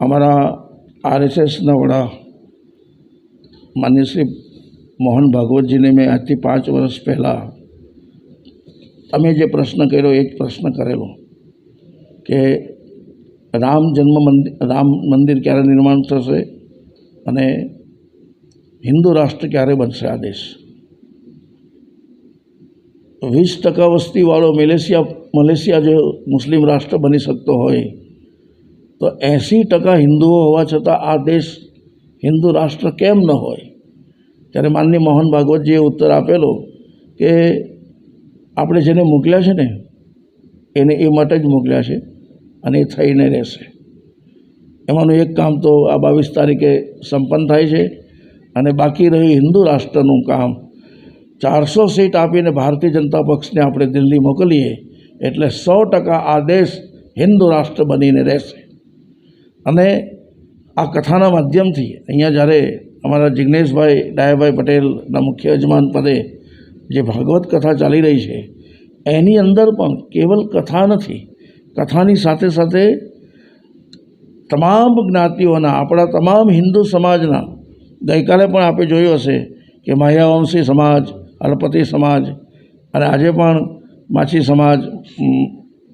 અમારા આરએસએસના વડા માન્ય શ્રી મોહન ભાગવતજીને મેં આજથી પાંચ વર્ષ પહેલાં તમે જે પ્રશ્ન કર્યો એ જ પ્રશ્ન કરેલો કે રામ જન્મ મંદિર, રામ મંદિર ક્યારે નિર્માણ થશે અને હિન્દુ રાષ્ટ્ર ક્યારે બનશે આ દેશ? વીસ ટકા વસ્તીવાળો મલેશિયા મલેશિયા જો મુસ્લિમ રાષ્ટ્ર બની શકતો હોય તો એંસી ટકા હિન્દુઓ હોવા છતાં આ દેશ હિન્દુ રાષ્ટ્ર કેમ ન હોય? ત્યારે માનની મોહન ભાગવતજીએ ઉત્તર આપેલો કે આપણે જેને મોકલ્યા છે ને, એને એ માટે જ મોકલ્યા છે અને એ થઈને રહેશે. એમાંનું એક કામ તો આ બાવીસ તારીખે સંપન્ન થાય છે અને બાકી રહ્યું હિન્દુ રાષ્ટ્રનું કામ. ચારસો સીટ આપીને ભારતીય જનતા પક્ષને આપણે દિલ્હી મોકલીએ એટલે સો ટકા આ દેશ હિન્દુ રાષ્ટ્ર બનીને રહેશે. અને આ કથાના માધ્યમથી અહીંયા જ્યારે અમારા જિજ્ઞેશભાઈ ડાયાભાઈ પટેલના મુખ્ય યજમાન પદે જે ભાગવત કથા ચાલી રહી છે, એની અંદર પણ કેવલ કથા નથી, કથાની સાથે સાથે તમામ જ્ઞાતિઓના, આપણા તમામ હિન્દુ સમાજના, ગઈકાલે પણ આપણે જોયું હશે કે માયાવંશી સમાજ, અલપતિ સમાજ અને આજે પણ માછી સમાજ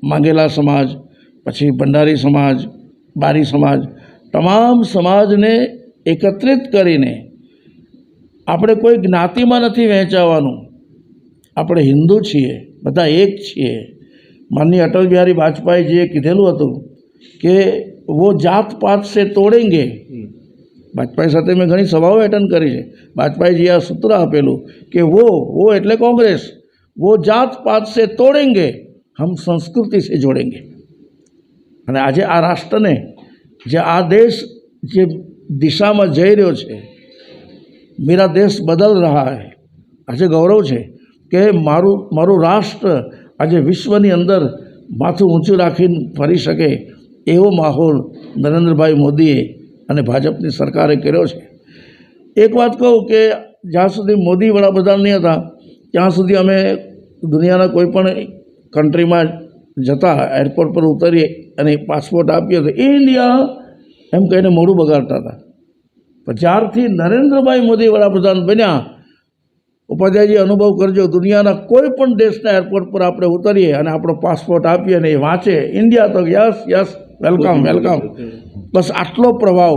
માંગેલા સમાજ, પછી ભંડારી સમાજ બારી સમાજ તમામ સમાજને એકત્રિત કરીને આપણે કોઈ જ્ઞાતિમાં નથી વહેંચાવાનું. આપણે હિન્દુ છીએ બધા એક છીએ. માનનીય અટલ બિહારી વાજપેયીજીએ કીધેલું હતું કે વો જાત પાત સે તોડેંગે. વાજપેયી સાથે મેં ઘણી સભાઓ એટેન્ડ કરી છે. વાજપેયીજીએ આ સૂત્ર આપેલું કે વો વો એટલે કોંગ્રેસ. વો જાત પાત સે તોડેંગે. હમ સંસ્કૃતિ સે જોડેંગે. અને આજે આ રાષ્ટ્રને જે આ દેશ જે દિશામાં જઈ રહ્યો છે, મેરા દેશ બદલ રહા હૈ. આજે ગૌરવ છે કે મારું મારું રાષ્ટ્ર આજે વિશ્વની અંદર માથું ઊંચું રાખીને ફરી શકે એવો માહોલ નરેન્દ્રભાઈ મોદીએ અને ભાજપની સરકારે કર્યો છે. એક વાત કહું કે જ્યાં સુધી મોદી વડાપ્રધાન નહીં હતા, ત્યાં સુધી અમે દુનિયાના કોઈ પણ કન્ટ્રીમાં જતા એરપોર્ટ પર ઉતરીએ અને પાસપોર્ટ આપીએ તો એ ઇન્ડિયા એમ કહીને મોડું બગાડતા હતા. પણ જ્યારથી નરેન્દ્રભાઈ મોદી વડાપ્રધાન બન્યા ઉપાધ્યાયજી અનુભવ કરજો દુનિયાના કોઈ પણ દેશના એરપોર્ટ પર આપણે ઉતરીએ અને આપણો પાસપોર્ટ આપીએ અને એ વાંચે ઇન્ડિયા તો યસ યસ વેલકમ વેલકમ બસ આટલો પ્રભાવ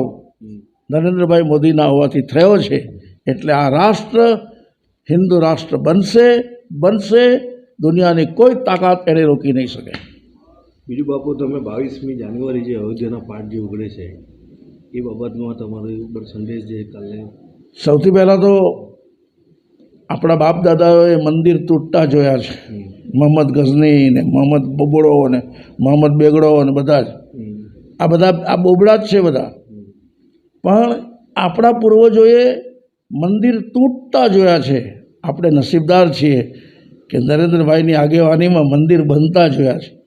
નરેન્દ્રભાઈ મોદીના હોવાથી થયો છે. એટલે આ રાષ્ટ્ર હિન્દુ રાષ્ટ્ર બનશે બનશે દુનિયાની કોઈ તાકાત એને રોકી નહીં શકે. બીજું બાપુ તમે બાવીસમી જાન્યુઆરી જે અયોધ્યાના પાઠ જે ઉઘડે છે એ બાબતમાં તમારો ઉપર સંદેશ જે કાલે. સૌથી પહેલાં તો આપણા બાપ દાદાઓએ મંદિર તૂટતા જોયા છે. મોહમ્મદ ગઝની ને મોહમ્મદ બોબડો ને મોહમ્મદ બેગડો ને બધા જ. આ બધા આ બોબડા જ છે બધા. પણ આપણા પૂર્વજોએ મંદિર તૂટતા જોયા છે. આપણે નસીબદાર છીએ. કે નરેન્દ્રભાઈની આગેવાનીમાં મંદિર બનતા જોયા છે.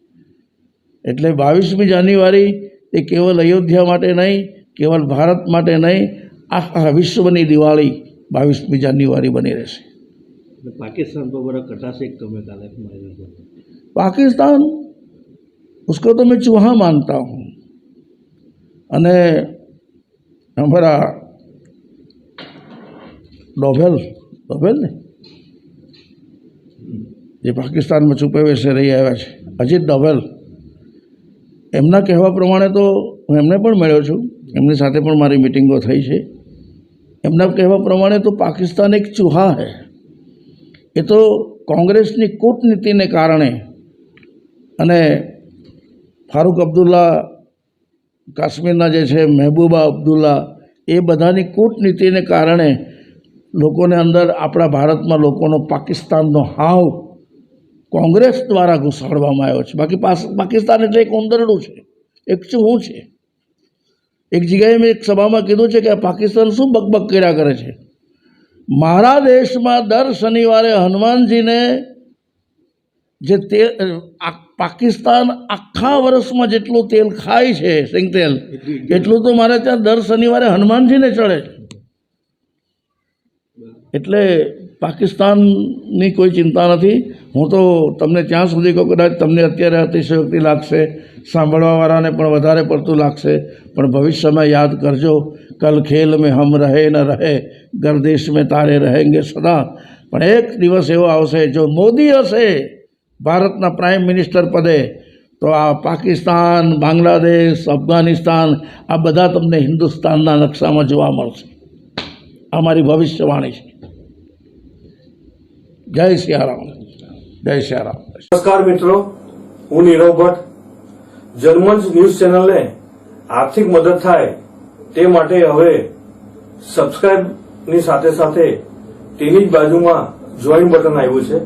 એટલે બાવીસમી જાન્યુઆરી એ કેવલ અયોધ્યા માટે નહીં કેવલ ભારત માટે નહીં આખા વિશ્વની દિવાળી બાવીસમી જાન્યુઆરી બની રહેશે. પાકિસ્તાન પર બરા કટાશે પાકિસ્તાન? उसको તો મેં ચૂહા માનતા हूँ અને અમારા ડોભેલ ડોભેલ ને? જે પાકિસ્તાનમાં છુપે વેસે રહી આવ્યા છે. અજીત ડોભેલ એમના કહેવા પ્રમાણે તો હું એમને પણ મળ્યો છું. એમની સાથે પણ મારી મિટિંગો થઈ છે. એમના કહેવા પ્રમાણે તો પાકિસ્તાન એક ચૂહા હે એ તો કોંગ્રેસની કૂટનીતિને કારણે અને ફારૂક અબ્દુલ્લા, કાશ્મીરના જે છે, મહેબૂબા અબ્દુલ્લા, એ બધાની કૂટનીતિને કારણે લોકોને અંદર આપણા ભારતમાં લોકોનો પાકિસ્તાનનો હાવ કોંગ્રેસ દ્વારા ઘુસાડવામાં આવ્યો છે. બાકી પાકિસ્તાન એટલે એક ઉંદરડું છે. એક ચૂહું છે? એક જગ્યાએ મેં એક સભામાં કીધું છે કે પાકિસ્તાન શું બકબક કર્યા કરે છે? મારા દેશમાં દર શનિવારે હનુમાનજીને જે તેલ પાકિસ્તાન આખા વર્ષમાં જેટલું તેલ ખાય છે, સિંગ તેલ, એટલું તો મારે ત્યાં દર શનિવારે હનુમાનજીને ચડે એટલે પાકિસ્તાનની કોઈ ચિંતા નથી. હું તો તમને ત્યાં સુધી કહું કદાચ તમને અત્યારે અતિશયોક્તિ લાગશે. સાંભળવાવાળાને પણ વધારે પડતું લાગશે. પણ ભવિષ્યમાં યાદ કરજો, કલ ખેલ મેં હમ રહે ન રહે, ગરદેશ મેં તારે રહેંગે સદા. પણ એક દિવસ એવો આવશે, જો મોદી હશે, ભારતના પ્રાઇમ મિનિસ્ટર પદે, તો આ પાકિસ્તાન, બાંગ્લાદેશ, અફઘાનિસ્તાન, આ બધા તમને હિન્દુસ્તાનના નકશામાં જોવા મળશે. આ મારી ભવિષ્યવાણી છે. જય સિયારામ. જય સિયારામ. નમસ્કાર મિત્રો, હું નીરવ ભટ્ટ. જર્મન્સ ન્યૂઝ ચેનલને આર્થિક મદદ થાય તે માટે હવે સબસ્ક્રાઇબની સાથે સાથે તેની જ બાજુમાં જોઈન બટન આવ્યું છે.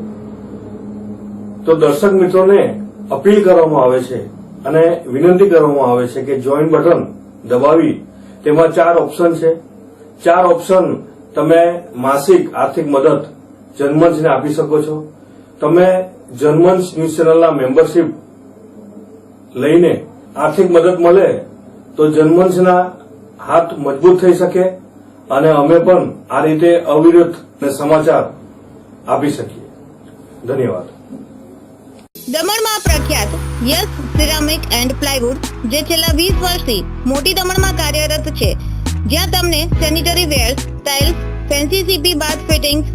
તો દર્શક મિત્રોને અપીલ કરવામાં આવે છે અને વિનંતી કરવામાં આવે છે કે જોઈન બટન દબાવી. તેમાં ચાર ઓપ્શન છે. ચાર ઓપ્શન તમે માસિક આર્થિક મદદ જન્મંચને આપી શકો છો. તમે જર્મન્સ ન્યૂઝ ચેનલના મેમ્બરશીપ લઈને આર્થિક મદદ મળે તો જર્મન્સના હાથ મજબૂત થઈ શકે અને અમે પણ આ રીતે અવિરત ને સમાચાર આપી શકીએ. ધન્યવાદ. દમણમાં પ્રખ્યાત યસ સિરામિક એન્ડ પ્લાયવુડ, જે છેલ્લા વીસ વર્ષથી મોટી દમણમાં કાર્યરત છે. જ્યાં તમને sanitary ware, tiles, fancy CP, bath fittings